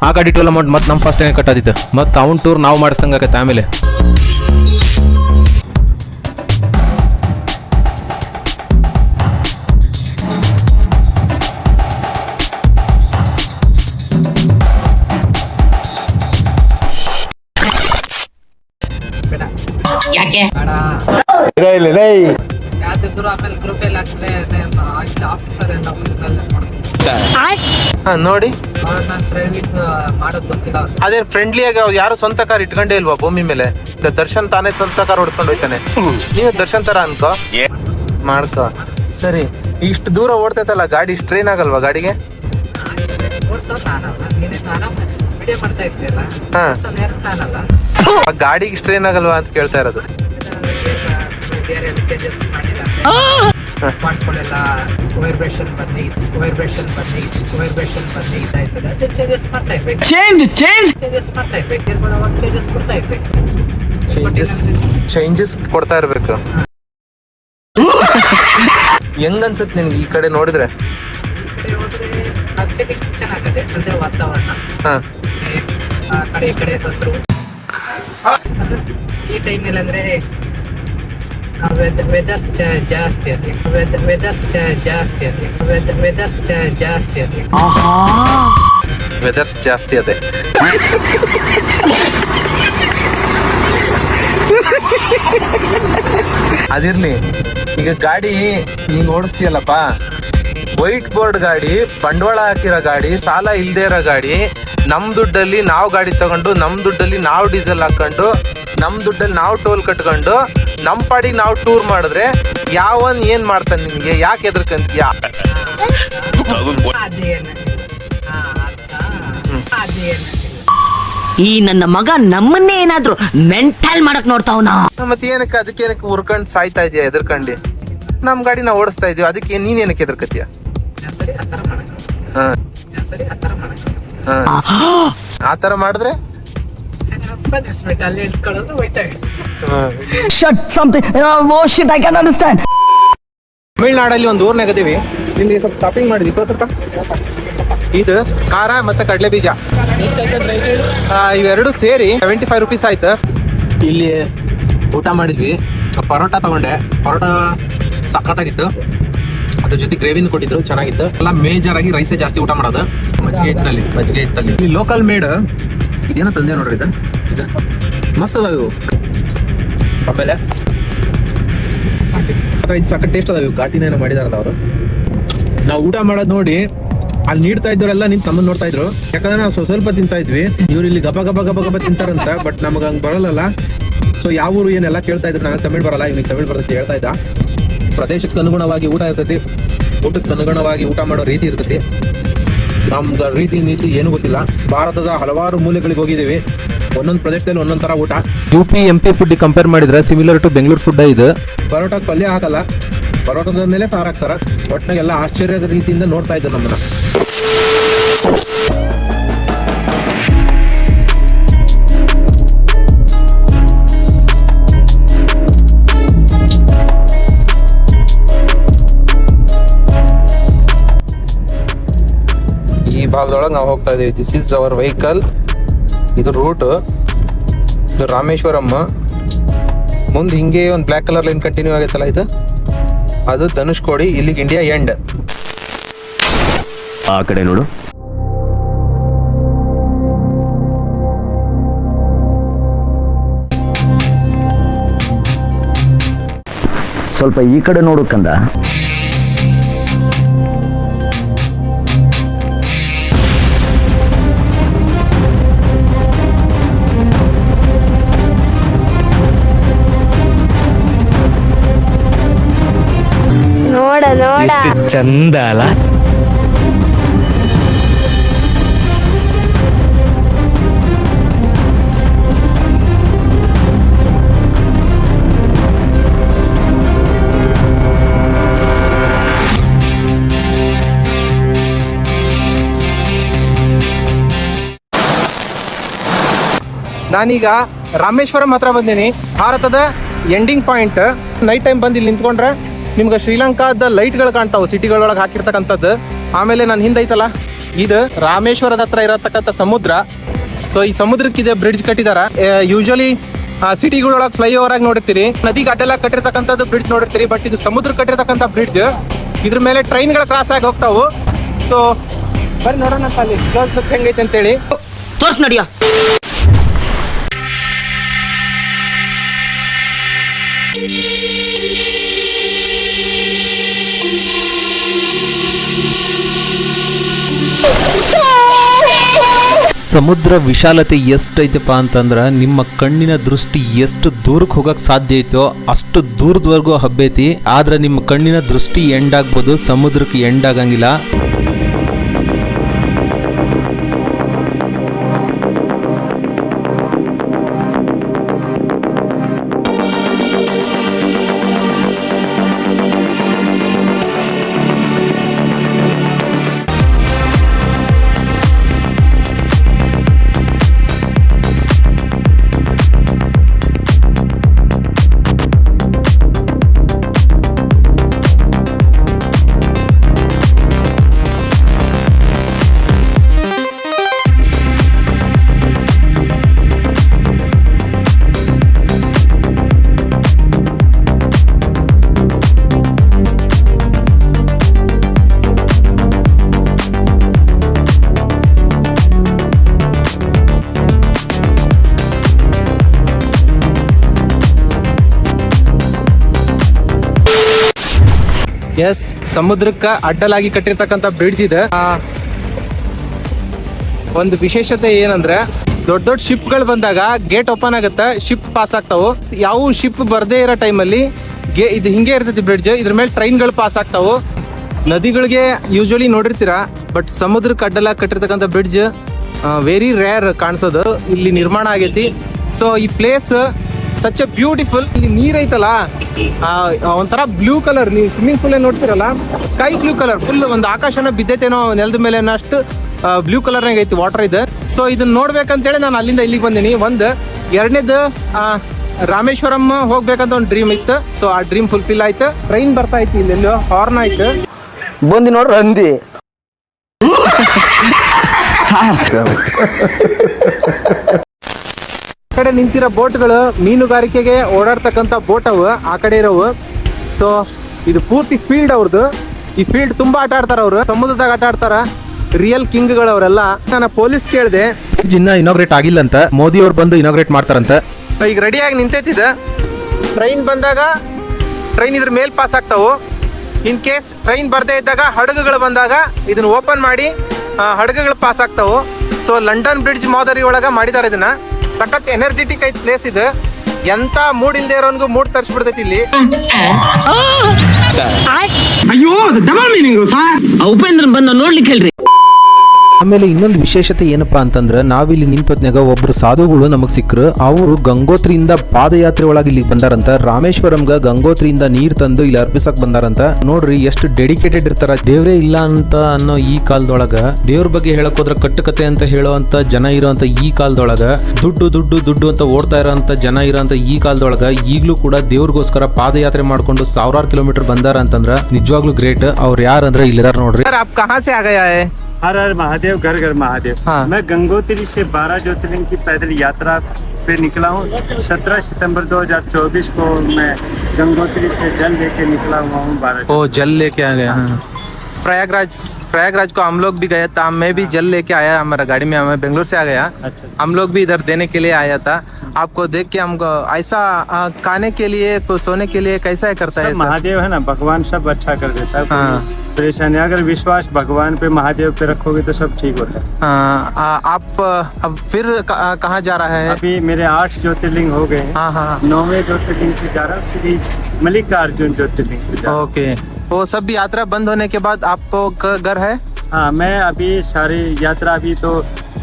ಆ ಗಾಡಿ ಟೋಲ್ ಅಮೌಂಟ್ ಮತ್ತೆ ನಮ್ಮ ಫಸ್ಟ್ ಟೈಮ್ ಕಟ್ಟೋದಿತ್ತು ಮತ್ತೆ ಅವ್ನ ಟೂರ್ ನಾವು ಮಾಡಿಸ್ದಂಗೆ ಆಗತ್ತೆ ಆಮೇಲೆ ಮೇಲೆ ಹಾ, ನೋಡಿ. ನಾನು ಡ್ರೈವಿಂಗ್ ಮಾಡೋದು ಗೊತ್ತಿಲ್ಲ ಅವ್ರಿಗೆ. ಅದೇ ಫ್ರೆಂಡ್ಲಿ ಆಗಿ ಅವ್ರು ಯಾರು ಸ್ವಂತ ಕಾರ್ ಇಟ್ಕೊಂಡೇ ಇಲ್ವಾ ಭೂಮಿ ಮೇಲೆ? ಈಗ ದರ್ಶನ್ ತಾನೇ ಸ್ವಂತ ಕಾರ್ ಓಡಿಸ್ಕೊಂಡು ಹೋಯ್ತಾನೆ. ನೀವು ದರ್ಶನ್ ತರ ಅನ್ಕೋ. ಮಾಡ್ಕೋ. ಸರಿ ಇಷ್ಟು ದೂರ ಓಡ್ತೈತಲ್ಲ ಗಾಡಿ ಸ್ಟ್ರೈನ್ ಆಗಲ್ವಾ ಗಾಡಿಗೆ? ಗಾಡಿಗೆ ಸ್ಟ್ರೈನ್ ಆಗಲ್ವಾ ಅಂತ ಕೇಳ್ತಾ ಇರೋದು. ಚೇಂಜಸ್ ಮಾಡಿಲ್ಲ ಪಾರ್ಟ್ಸ್ಗಳೆಲ್ಲ ವೈಬ್ರೇಷನ್ ಬಂದು ವೈಬ್ರೇಷನ್ ಬಂದು ವೈಬ್ರೇಷನ್ ಬನ್ನಿ ಇದಾಯ್ತದೆ ಅದೇ ಚೇಂಜಸ್ ಮಾಡ್ತಾ ಇರ್ಬೇಕು. ಚೇಂಜ್ ಚೇಂಜ್ ಚೇಂಜಸ್ ಮಾಡ್ತಾ ಇರ್ಬೇಕು. ಅವಾಗ ಚೇಂಜಸ್ ಕೊಡ್ತಾ ಇರ್ಬೇಕು. ಚೇಂಜಸ್ ಚೇಂಜಸ್ ಕೊಡ್ತಾ ಇರ್ಬೇಕು. ಹೆಂಗ್ ಅನ್ಸುತ್ತೆ ನಿನ್ಗೆ ಈ ಕಡೆ ನೋಡಿದ್ರೆ? ಹೋದ್ರೆ ಚೆನ್ನಾಗದೆ ಅಂದ್ರೆ ವಾತಾವರಣ. ಹಾ. ಆ ಕಡೆ ಈ ಕಡೆ ಬಸ್ರು ಈ ಟೈಮಲ್ಲಿ ಅಂದ್ರೆ ವೆದರ್ಸ್ ಜಾಸ್ತಿ ಅಲ್ಲಿ ವೆದರ್ಸ್ ಜಾಸ್ತಿ ಅಲ್ಲಿ ವೆದರ್ಸ್ ಜಾಸ್ತಿ ಅಲ್ಲಿ ವೆದರ್ಸ್ ಜಾಸ್ತಿ ಅದೇ ಅದಿರ್ಲಿ ಈಗ ಗಾಡಿ ನೀನ್ ಓಡಿಸ್ತೀಯಲ್ಲಪ್ಪ? ವೈಟ್ ಬೋರ್ಡ್ ಗಾಡಿ ಬಂಡವಾಳ ಹಾಕಿರೋ ಗಾಡಿ ಸಾಲ ಇಲ್ದೇ ಇರೋ ಗಾಡಿ ನಮ್ ದುಡ್ಡಲ್ಲಿ ನಾವು ಗಾಡಿ ತಗೊಂಡು ನಮ್ ದುಡ್ಡಲ್ಲಿ ನಾವು ಡೀಸೆಲ್ ಹಾಕೊಂಡು ನಮ್ ದುಡ್ಡಲ್ಲಿ ನಾವು ಟೋಲ್ ಕಟ್ಕೊಂಡು ನಮ್ ಪಾಡಿಗೆ ನಾವು ಟೂರ್ ಮಾಡಿದ್ರೆ ಯಾವನ್ ಏನ್ ಮಾಡ್ತಾನೆ ನಿಮ್ಗೆ? ಯಾಕೆ ಎದ್ರಕಂತೀಯ ಅದೇನ ಹಾ ಅರ್ಥ ಈ ನನ್ನ ಮಗ ನಮ್ಮನ್ನೇ ಏನಾದ್ರು ಮೆಂಟಲ್ ಮಾಡಕ್ ನೋಡ್ತಾವನ ಮತ್ತೆ ಏನಕ್ಕೆ ಅದಕ್ಕೆ ಏನಕ್ಕೆ ಉರ್ಕೊಂಡು ಸಾಯ್ತಾ ಇದೀಯ ಎದ್ರಕಂಡು ನಮ್ ಗಾಡಿ ನಾವು ಓಡಿಸ್ತಾ ಇದೀವಿ ಅದಕ್ಕೆ ನೀನ್ ಏನಕ್ಕೆ ಎದ್ರಕತ್ತೀಯ ಆತರ ಆ ಥರ ಮಾಡಿದ್ರೆ? Shut something oh shit I can understand ತಮಿಳ್ನಾಡಲ್ಲಿ ಒಂದು ಊರ್ನಾಗ ಇದೀವಿ ಇಲ್ಲಿ ಸ್ವಲ್ಪ ಶಾಪಿಂಗ್ ಮಾಡಿದ್ವಿ. ಸ್ವಲ್ಪ ಇದು ಖಾರ ಮತ್ತೆ ಕಡಲೆ ಬೀಜ. ಇವೆರಡು ಸೇರಿ ಸೆವೆಂಟಿ ಫೈವ್ ರುಪೀಸ್ ಆಯ್ತು. ಇಲ್ಲಿ ಊಟ ಮಾಡಿದ್ವಿ. ಪರೋಟ ತಗೊಂಡೆ. ಪರೋಟ ಸಖತ್ತಾಗಿತ್ತು. ಅದ್ರ ಜೊತೆ ಗ್ರೇವಿನ ಕೊಟ್ಟಿದ್ರು. ಚೆನ್ನಾಗಿತ್ತು. ಎಲ್ಲ ಮೇಜರ್ ಆಗಿ ರೈಸೇ ಜಾಸ್ತಿ ಊಟ ಮಾಡೋದು. ಮಜ್ಜಿಗೆ ಇತ್ತಲ್ಲಿ ಮಜ್ಜಿಗೆ ಇತ್ತಲ್ಲಿ ಇಲ್ಲಿ ಲೋಕಲ್ ಮೇಡ್ ಇದೇನೋ ತಂದೆ ನೋಡ್ರಿ ಇದು? ಮಸ್ತ್ ಅದಾವ ಇವು. ಆಮೇಲೆ ಇದು ಸಕ್ಕ ಟೇಸ್ಟ್ ಅದಾವ ಇವು. ಘಾಟಿನೇನೋ ಮಾಡಿದಾರಲ್ಲ ಅವರು. ನಾವು ಊಟ ಮಾಡೋದು ನೋಡಿ, ಅಲ್ಲಿ ನೀಡ್ತಾ ಇದ್ದವರೆಲ್ಲ ನಿನ್ ತಮ್ಮ ನೋಡ್ತಾ ಇದ್ರು. ಯಾಕಂದ್ರೆ ನಾವು ಸ್ವಲ್ಪ ಸ್ವಲ್ಪ ತಿಂತಾ ಇದ್ವಿ. ಇವ್ರು ಇಲ್ಲಿ ಗಬ ಗಬ ಗಬ ಗಬ ತಿಂತಾರಂತ ಬಟ್ ನಮಗ ಹಂಗ್ ಬರಲ್ಲ ಸೊ ಯಾವ ಊರು ಏನೆಲ್ಲ ಕೇಳ್ತಾ ಇದ್ರು ನನಗೆ ತಮಿಳ್ ಬರಲ್ಲ, ಇವ್ನಿಗೆ ತಮಿಳ್ ಬರ್ತೈತಿ ಹೇಳ್ತಾ ಇದ್ದ. ಪ್ರದೇಶಕ್ಕೆ ಅನುಗುಣವಾಗಿ ಊಟ ಇರ್ತೈತಿ. ಊಟಕ್ಕೆ ಅನುಗುಣವಾಗಿ ಊಟ ಮಾಡೋ ರೀತಿ ಇರ್ತೈತಿ. ನಮ್ಗ ರೀತಿ ನೀತಿ ಏನು ಗೊತ್ತಿಲ್ಲ. ಭಾರತದ ಹಲವಾರು ಮೂಲೆಗಳಿಗೆ ಹೋಗಿದ್ದೀವಿ. ಒಂದೊಂದು ಪ್ರದೇಶದಲ್ಲಿ ಒಂದೊಂದ್ ತರ ಊಟ. U P M P food compare ಮಾಡಿದ್ರೆ ಸಿಮಿಲರ್ ಟು ಬೆಂಗಳೂರು ಫುಡ್ ಇದು. ಪರೋಟಕ್ಕೆ ಪಲ್ಯ ಹಾಕಲ್ಲ. ಪರೋಟದ ಮೇಲೆ ಸಾರು ಹಾಕ್ತಾರ. ಎಲ್ಲ ಆಶ್ಚರ್ಯದ ರೀತಿಯಿಂದ ನೋಡ್ತಾ ಇದ್ದ ನಮ್ಮನ್ನ. ಈ ಭಾಗದೊಳಗೆ ನಾವು ಹೋಗ್ತಾ ಇದ್ದೀವಿ ದಿಸ್ ಇಸ್ ಅವರ್ ವೆಹಿಕಲ್ ಇದು ರೂಟ್ ಇದು ರಾಮೇಶ್ವರಮ್ಮ. ಮುಂದೆ ಹಿಂಗೆ ಒಂದು ಬ್ಲ್ಯಾಕ್ ಕಲರ್ ಲೈನ್ ಕಂಟಿನ್ಯೂ ಆಗೈತಲ್ಲ ಇದು? ಅದು ಧನುಷ್ಕೋಡಿ ಇಲ್ಲಿಗೆ ಇಂಡಿಯಾ ಎಂಡ್ ಆ ಕಡೆ ನೋಡು. ಸ್ವಲ್ಪ ಈ ಕಡೆ ನೋಡು ಕಂದ. ನೋಡ ಚಂದ ಅಲ್ಲ ನಾನೀಗ ರಾಮೇಶ್ವರಂ ಹತ್ರ ಬಂದೀನಿ. ಭಾರತದ ಎಂಡಿಂಗ್ ಪಾಯಿಂಟ್ ನೈಟ್ ಟೈಮ್ ಬಂದು ಇಲ್ಲಿ ನಿಂತ್ಕೊಂಡ್ರೆ ನಿಮ್ಗೆ ಶ್ರೀಲಂಕಾದ ಲೈಟ್ಗಳು ಕಾಣ್ತಾವೆ, ಸಿಟಿಗಳೊಳಗೆ ಹಾಕಿರ್ತಕ್ಕಂಥದ್ದು. ಆಮೇಲೆ ನನ್ನ ಹಿಂದೆ ಐತಲ್ಲ ಇದು ರಾಮೇಶ್ವರದ ಹತ್ರ ಇರತಕ್ಕಂಥ ಸಮುದ್ರ. ಸೊ ಈ ಸಮುದ್ರಕ್ಕೆ ಇದೆ ಬ್ರಿಡ್ಜ್ ಕಟ್ಟಿದಾರ. ಯೂಶಲಿ ಸಿಟಿಗಳೊಳಗೆ ಫ್ಲೈ ಓವರ್ ಆಗಿ ನೋಡಿರ್ತೀರಿ. ನದಿಗೆ ಅಡ್ಡೆಲ್ಲ ಕಟ್ಟಿರ್ತಕ್ಕಂಥದ್ದು ಬ್ರಿಡ್ಜ್ ನೋಡಿರ್ತೀರಿ ಬಟ್ ಇದು ಸಮುದ್ರ ಕಟ್ಟಿರ್ತಕ್ಕಂಥ ಬ್ರಿಡ್ಜ್. ಇದ್ರ ಮೇಲೆ ಟ್ರೈನ್ಗಳು ಕ್ರಾಸ್ ಆಗಿ ಹೋಗ್ತಾವು. ಸೊ ಬರೀ ನೋಡೋಣ ಅಲ್ಲಿ ಹೆಂಗೈತೆ ಅಂತೇಳಿ. ತೋರ್ಸ್ ನಡಿಯ. ಸಮುದ್ರ ವಿಶಾಲತೆ ಎಷ್ಟೈತಪ್ಪ ಅಂತಂದ್ರೆ ನಿಮ್ಮ ಕಣ್ಣಿನ ದೃಷ್ಟಿ ಎಷ್ಟು ದೂರಕ್ಕೆ ಹೋಗಕ್ಕೆ ಸಾಧ್ಯ ಐತೋ ಅಷ್ಟು ದೂರದವರೆಗೂ ಹಬ್ಬೈತಿ. ಆದ್ರೆ ನಿಮ್ಮ ಕಣ್ಣಿನ ದೃಷ್ಟಿ ಎಂಡ್ ಆಗ್ಬೋದು, ಸಮುದ್ರಕ್ಕೆ ಎಂಡ್ ಆಗಂಗಿಲ್ಲ. ಎಸ್ ಸಮುದ್ರಕ್ಕೆ ಅಡ್ಡಲಾಗಿ ಕಟ್ಟಿರ್ತಕ್ಕಂಥ ಬ್ರಿಡ್ಜ್ ಇದೆ. ಒಂದು ವಿಶೇಷತೆ ಏನಂದ್ರೆ, ದೊಡ್ಡ ದೊಡ್ಡ ಶಿಪ್ಗಳು ಬಂದಾಗ ಗೇಟ್ ಓಪನ್ ಆಗುತ್ತೆ ಶಿಪ್ ಪಾಸ್ ಆಗ್ತಾವು. ಯಾವ ಶಿಪ್ ಬರದೇ ಇರೋ ಟೈಮಲ್ಲಿ ಗೇ, ಇದು ಹಿಂಗೆ ಇರ್ತೈತಿ ಬ್ರಿಡ್ಜ್ ಇದ್ರ ಮೇಲೆ ಟ್ರೈನ್ಗಳು ಪಾಸ್ ಆಗ್ತಾವೆ. ನದಿಗಳಿಗೆ ಯೂಶ್ವಲಿ ನೋಡಿರ್ತೀರಾ ಬಟ್ ಸಮುದ್ರಕ್ಕೆ ಅಡ್ಡಲಾಗಿ ಕಟ್ಟಿರ್ತಕ್ಕಂಥ ಬ್ರಿಡ್ಜ್ ವೆರಿ ರೇರ್ ಕಾಣಿಸೋದು. ಇಲ್ಲಿ ನಿರ್ಮಾಣ ಆಗೈತಿ. ಸೊ ಈ ಪ್ಲೇಸ್ ಸಚ್ ಎ ಬ್ಯೂಟಿಫುಲ್ ಇಲ್ಲಿ ನೀರ್ ಐತಲ್ಲ ಆ, ಒಂಥರ ಬ್ಲೂ ಕಲರ್ ನೀವು ಸ್ವಿಮ್ಮಿಂಗ್ ಪೂಲ್ ನೋಡ್ತಿರಲ್ಲ? ಸ್ಕೈ ಬ್ಲೂ ಕಲರ್ ಫುಲ್ ಒಂದು ಆಕಾಶನ ಬಿದ್ದೈತೇನೋ ನೆಲದ ಮೇಲೆ ಅಷ್ಟು ಬ್ಲೂ ಕಲರ್ ಐತಿ ವಾಟರ್ ಇದೆ. ಸೊ ಇದನ್ನ ನೋಡ್ಬೇಕಂತೇಳಿ ನಾನು ಅಲ್ಲಿಂದ ಇಲ್ಲಿಗೆ ಬಂದೀನಿ. ಒಂದು ಎರಡನೇದು ರಾಮೇಶ್ವರಂ ಹೋಗ್ಬೇಕಂತ ಒಂದು ಡ್ರೀಮ್ ಇತ್ತು. ಸೊ ಆ ಡ್ರೀಮ್ ಫುಲ್ಫಿಲ್ ಆಯ್ತು. ಟ್ರೈನ್ ಬರ್ತಾ ಐತಿ ಇಲ್ಲೆಲ್ಲೋ ಹಾರ್ನ್ ಆಯ್ತು. ಬಂದು ನೋಡ್ರಿ ಅಂದಿ ಆ ಕಡೆ ನಿಂತಿರೋ ಬೋಟ್ಗಳು ಮೀನುಗಾರಿಕೆಗೆ ಓಡಾಡ್ತಕ್ಕಂಥ ಬೋಟ್ ಅವು ಆ ಕಡೆ ಇರೋವು. ಸೊ ಇದು ಪೂರ್ತಿ ಫೀಲ್ಡ್ ಅವ್ರದ್ದು ಈ ಫೀಲ್ಡ್ ತುಂಬಾ ಆಟ ಆಡ್ತಾರ ಅವರು. ಸಮುದ್ರದಾಗ ಆಟ ಆಡ್ತಾರ ರಿಯಲ್ ಕಿಂಗ್ಗಳು ಅವರೆಲ್ಲ. ನಾನು ಪೊಲೀಸ್ ಕೇಳಿದೆ. ಇನ್ನ ಇನಾಗ್ರೇಟ್ ಆಗಿಲ್ಲ ಅಂತ ಮೋದಿ ಅವ್ರು ಬಂದು ಇನಾಗ್ರೇಟ್ ಮಾಡ್ತಾರಂತ. ಈಗ ರೆಡಿಯಾಗಿ ನಿಂತೈತಿದೆ. ಟ್ರೈನ್ ಬಂದಾಗ ಟ್ರೈನ್ ಇದ್ರ ಮೇಲ್ ಪಾಸ್ ಆಗ್ತಾವು. ಇನ್ ಕೇಸ್ ಟ್ರೈನ್ ಬರ್ದೇ ಇದ್ದಾಗ ಹಡಗುಗಳು ಬಂದಾಗ ಇದನ್ನ ಓಪನ್ ಮಾಡಿ ಹಡಗುಗಳು ಪಾಸ್ ಆಗ್ತಾವು. ಸೊ ಲಂಡನ್ ಬ್ರಿಡ್ಜ್ ಮಾದರಿ ಒಳಗ ಮಾಡಿದ್ದಾರೆ ಇದನ್ನ. ಸಖತ್ ಎನರ್ಜೆಟಿಕ್ ಐತ್ ಪ್ಲೇಸ್ ಇದು. ಎಂತ ಮೂಡ್ ಇಲ್ದೇ ಇರೋನ್ಗೂ ಮೂಡ್ ತರಿಸ್ಬಿಡ್ತೈತಿ ಇಲ್ಲಿ. ಅಯ್ಯೋ ಡಬಲ್ ಮೀನಿಂಗ್ ಸರ್ ಉಪೇಂದ್ರನ್ ಬಂದ ನೋಡ್ಲಿಕ್ಕೆ ಹೇಳ್ರಿ. ಆಮೇಲೆ ಇನ್ನೊಂದು ವಿಶೇಷತೆ ಏನಪ್ಪಾ ಅಂತಂದ್ರೆ ನಾವಿಲ್ಲಿ ನಿಂತೊತ್ನಾಗ ಒಬ್ರು ಸಾಧುಗಳು ನಮಗ್ ಸಿಕ್ಕರು. ಅವರು ಗಂಗೋತ್ರಿಯಿಂದ ಪಾದಯಾತ್ರೆ ಒಳಗೆ ಇಲ್ಲಿ ಬಂದಾರಂತ. ರಾಮೇಶ್ವರಂಗ ಗಂಗೋತ್ರಿಯಿಂದ ನೀರ್ ತಂದು ಇಲ್ಲಿ ಅರ್ಪಿಸಕ್ ಬಂದಾರಂತ. ನೋಡ್ರಿ ಎಷ್ಟು ಡೆಡಿಕೇಟೆಡ್ ಇರ್ತಾರ. ದೇವ್ರೇ ಇಲ್ಲ ಅಂತ ಅನ್ನೋ ಈ ಕಾಲದೊಳಗ, ದೇವ್ರ ಬಗ್ಗೆ ಹೇಳಕ್ ಹೋದ್ರ ಕಟ್ಟುಕತೆ ಅಂತ ಹೇಳುವಂತ ಜನ ಇರೋಂತ ಈ ಕಾಲದೊಳಗ, ದುಡ್ಡು ದುಡ್ಡು ದುಡ್ಡು ಅಂತ ಓಡ್ತಾ ಇರೋಂತ ಜನ ಇರೋಂತ ಈ ಕಾಲದೊಳಗ ಈಗ್ಲೂ ಕೂಡ ದೇವ್ರಿಗೋಸ್ಕರ ಪಾದಯಾತ್ರೆ ಮಾಡ್ಕೊಂಡು ಸಾವಿರಾರು ಕಿಲೋಮೀಟರ್ ಬಂದಾರ ಅಂತಂದ್ರ ನಿಜವಾಗ್ಲೂ ಗ್ರೇಟ್. ಅವ್ರು ಯಾರಂದ್ರೆ ಇಲ್ಲಿದಾರ ನೋಡ್ರಿ. हर हर महादेव घर घर महादेव हाँ। मैं गंगोत्री से बारह ज्योतिर्लिंग की पैदल यात्रा पे निकला हूँ सत्रह सितंबर 2024 को मैं गंगोत्री से जल लेके निकला हुआ हूँ बारह जल लेके आ गया हाँ। प्रयागराज प्रयागराज को हम लोग भी गए था। मैं भी जल लेके आया हमारा गाड़ी में हमें बेंगलोर से आ गया। अच्छा हम लोग भी इधर देने के लिए आया था। आपको देख के हमको ऐसा खाने के लिए को सोने के लिए कैसा है करता है महादेव है ना भगवान सब अच्छा कर देता है हाँ। परेशानी अगर विश्वास भगवान पे महादेव पे रखोगे तो सब ठीक होता है। हाँ, आ, आप अब फिर कहाँ जा रहा है? अभी मेरे आठ ज्योतिर्लिंग हो गए हाँ। हाँ नौवे ज्योतिर्लिंग पे जा रहा हूँ श्री मल्लिकार्जुन ज्योतिर्लिंग पे हूँ। ओके। वो सब यात्रा बंद होने के बाद आपको घर है? हाँ मैं अभी सारी यात्रा अभी तो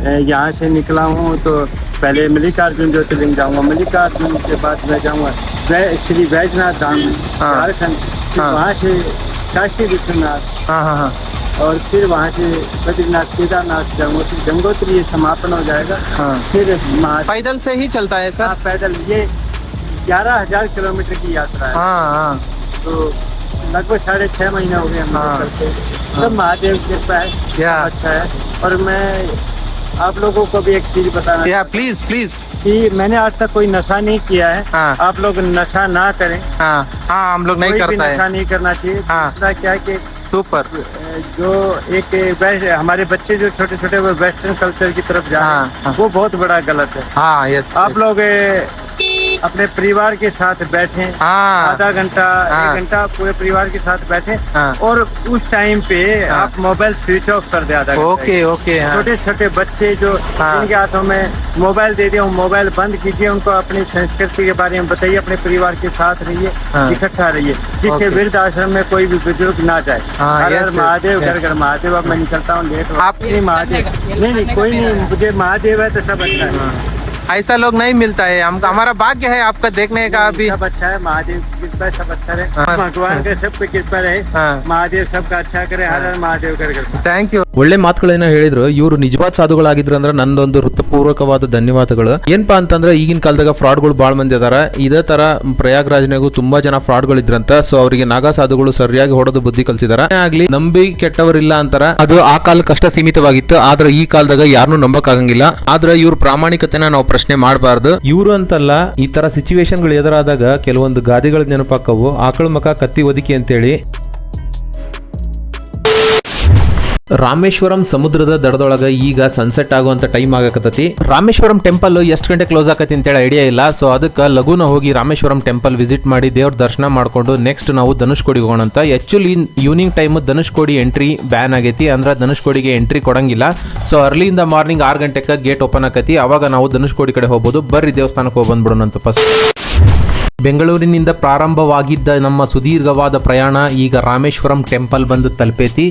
यहाँ से निकला हूँ तो पहले मल्लिकार्जुन ज्योतिर्लिंग जाऊँगा। मल्लिकार्जुन के बाद मैं जाऊँगा। वै, श्री वैजनाथ धाम हाँ। झारखंड फिर हाँ। वहाँ से काशी विश्वनाथ हाँ हाँ हाँ। और फिर वहाँ से बद्रीनाथ केदारनाथ जाऊँगा। फिर गंगोत्री ये समापन हो जाएगा। हाँ। फिर पैदल से ही चलता है हाँ, सर पैदल। ये ग्यारह हज़ार किलोमीटर की यात्रा है। हाँ हाँ। तो लगभग साढ़े छः महीने हो गए हम हाँ। चलते सब महादेव की कृपा है। या अच्छा है। और मैं आप लोगों को भी एक चीज़ बताना या प्लीज़ प्लीज़ कि मैंने आज तक कोई नशा नहीं किया है। हाँ। आप लोग नशा ना करें। हाँ। हाँ हम लोग नहीं करता नशा है नहीं करना चाहिए। हाँ। दूसरा क्या है कि सुपर। जो एक हमारे बच्चे जो छोटे छोटे वो वेस्टर्न कल्चर की तरफ़ जा हाँ, रहे हाँ। हैं वो बहुत बड़ा गलत है। हाँ यस आप लोग अपने परिवार के साथ बैठें हाँ आधा घंटा हाँ। एक घंटा पूरे परिवार के साथ बैठे हाँ। और उस टाइम पे हाँ। आप मोबाइल स्विच ऑफ़ कर दे आधा ओके ओके हाँ छोटे छोटे बच्चे जो हाँ। जिनके हाथों में मोबाइल दे दिया मोबाइल बंद कीजिए उनको अपनी संस्कृति के बारे में बताइए अपने परिवार के साथ रहिए हाँ। इकट्ठा रहिए जिससे वृद्ध आश्रम में कोई भी बुज़ुर्ग ना जाए हाँ, हर हर महादेव घर घर महादेव अब मैं निकलता हूँ लेट आप- श्री महादेव नहीं नहीं कोई नहीं मुझे महादेव है तो सब अच्छा है ऐसा लोग नहीं मिलता है हम हमारा भाग्य है आपका देखने का अभी सब अच्छा है महादेव की कृपा है, सब अच्छा रहे हाँ। भगवान का सबकी कृपा रहे हाँ। महादेव सबका अच्छा करे हर हर महादेव कर कर ಥ್ಯಾಂಕ್ ಯು ಒಳ್ಳೆ ಮಾತುಗಳನ್ನ ಹೇಳಿದ್ರು ಇವರು ನಿಜವಾದ ಸಾಧುಗಳಾಗಿದ್ರು ಅಂದ್ರೆ ನಂದೊಂದು ಹೃತ್ಪೂರ್ವಕವಾದ ಧನ್ಯವಾದಗಳು ಏನಪ್ಪಾ ಅಂತಂದ್ರೆ ಈಗಿನ ಕಾಲದಾಗ ಫ್ರಾಡ್ಗಳು ಬಾಳ್ ಮಂದಿ ಅದಾರ ಇದೇ ತರ ಪ್ರಯಾಗ್ರಾಜ್ನಾಗೂ ತುಂಬಾ ಜನ ಫ್ರಾಡ್ಗಳು ಇದ್ರಂತ ಸೊ ಅವರಿಗೆ ನಾಗಾ ಸಾಧುಗಳು ಸರಿಯಾಗಿ ಹೊಡೆದು ಬುದ್ಧಿ ಕಲ್ಸಿದಾರ ಏನೇ ಆಗ್ಲಿ ನಂಬಿ ಕೆಟ್ಟವರಿಲ್ಲ ಅಂತಾರ ಅದು ಆ ಕಾಲಕ್ಕಷ್ಟ ಸೀಮಿತವಾಗಿತ್ತು ಆದ್ರೆ ಈ ಕಾಲದಾಗ ಯಾರನ್ನೂ ನಂಬಕ್ ಆಗಂಗಿಲ್ಲ ಆದ್ರೆ ಇವ್ರ ಪ್ರಾಮಾಣಿಕತೆನ ನಾವು ಪ್ರಶ್ನೆ ಮಾಡಬಾರ್ದು. ಇವರು ಅಂತಲ್ಲ, ಈ ತರ ಸಿಚುವೇಶನ್ಗಳು ಎದುರಾದಾಗ ಕೆಲವೊಂದು ಗಾದೆಗಳು ನೆನಪಾಕವು ಆಕಳ ಮಕ ಕತ್ತಿ ಒದಿಕೆ ಅಂತೇಳಿ. ರಾಮೇಶ್ವರಂ ಸಮುದ್ರದ ದಡದೊಳಗ ಈಗ ಸನ್ಸೆಟ್ ಆಗುವಂತ ಟೈಮ್ ಆಗಕತ್ತತಿ. ರಾಮೇಶ್ವರಂ ಟೆಂಪಲ್ ಎಷ್ಟು ಗಂಟೆ ಕ್ಲೋಸ್ ಆಕತಿ ಅಂತೇಳಿ ಐಡಿಯಾ ಇಲ್ಲ. ಸೊ ಅದಕ್ಕೆ ಲಘುನ ಹೋಗಿ ರಾಮೇಶ್ವರಂ ಟೆಂಪಲ್ ವಿಸಿಟ್ ಮಾಡಿ ದೇವ್ರ ದರ್ಶನ ಮಾಡ್ಕೊಂಡು ನೆಕ್ಸ್ಟ್ ನಾವು ಧನುಷ್ಕೋಡಿ ಹೋಗೋಣ ಅಂತ. Actually evening time Dhanushkodi entry ban ಆಗೈತಿ. ಅಂದ್ರೆ ಧನುಷ್ಕೋಡಿಗೆ ಎಂಟ್ರಿ ಕೊಡಂಗಿಲ್ಲ. ಸೊ ಅರ್ಲಿಯಿಂದ ಮಾರ್ನಿಂಗ್ ಆರು ಗಂಟೆಗೆ ಗೇಟ್ ಓಪನ್ ಆಕತಿ ಅವಾಗ ನಾವು ಧನುಷ್ಕೋಡಿ ಕಡೆ ಹೋಗ್ಬೋದು. ಬರ್ರಿ ದೇವಸ್ಥಾನಕ್ಕೆ ಹೋಗಿ ಬಂದ್ಬಿಡೋಣ ಅಂತ ಫಸ್ಟ್ ಬೆಂಗಳೂರಿನಿಂದ ಪ್ರಾರಂಭವಾಗಿದ್ದ ನಮ್ಮ ಸುದೀರ್ಘವಾದ ಪ್ರಯಾಣ ಈಗ ರಾಮೇಶ್ವರಂ ಟೆಂಪಲ್ ಬಂದು ತಲುಪೇತಿ.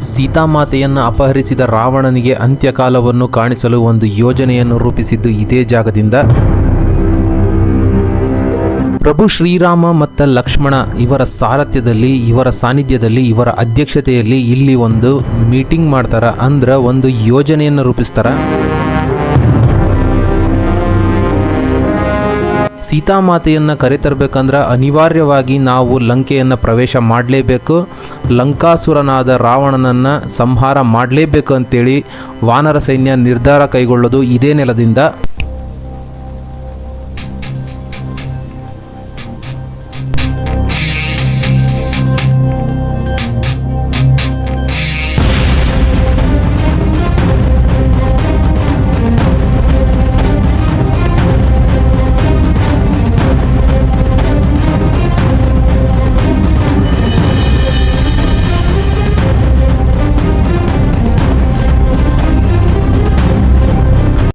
ಸೀತಾಮಾತೆಯನ್ನು ಅಪಹರಿಸಿದ ರಾವಣನಿಗೆ ಅಂತ್ಯಕಾಲವನ್ನು ಕಾಣಿಸಲು ಒಂದು ಯೋಜನೆಯನ್ನು ರೂಪಿಸಿದ್ದು ಇದೇ ಜಾಗದಿಂದ. ಪ್ರಭು ಶ್ರೀರಾಮ ಮತ್ತು ಲಕ್ಷ್ಮಣ ಇವರ ಸಾರಥ್ಯದಲ್ಲಿ, ಇವರ ಸಾನ್ನಿಧ್ಯದಲ್ಲಿ, ಇವರ ಅಧ್ಯಕ್ಷತೆಯಲ್ಲಿ ಇಲ್ಲಿ ಒಂದು ಮೀಟಿಂಗ್ ಮಾಡ್ತಾರ. ಅಂದ್ರೆ ಒಂದು ಯೋಜನೆಯನ್ನು ರೂಪಿಸ್ತಾರ. ಸೀತಾಮಾತೆಯನ್ನು ಕರೆತರಬೇಕಂದ್ರೆ ಅನಿವಾರ್ಯವಾಗಿ ನಾವು ಲಂಕೆಯನ್ನು ಪ್ರವೇಶ ಮಾಡಲೇಬೇಕು. ಲಂಕಾಸುರನಾದ ರಾವಣನನ್ನು ಸಂಹಾರ ಮಾಡಲೇಬೇಕು ಅಂತೇಳಿ ವಾನರ ಸೈನ್ಯ ನಿರ್ಧಾರ ಕೈಗೊಳ್ಳೋದು ಇದೇ ನೆಲದಿಂದ.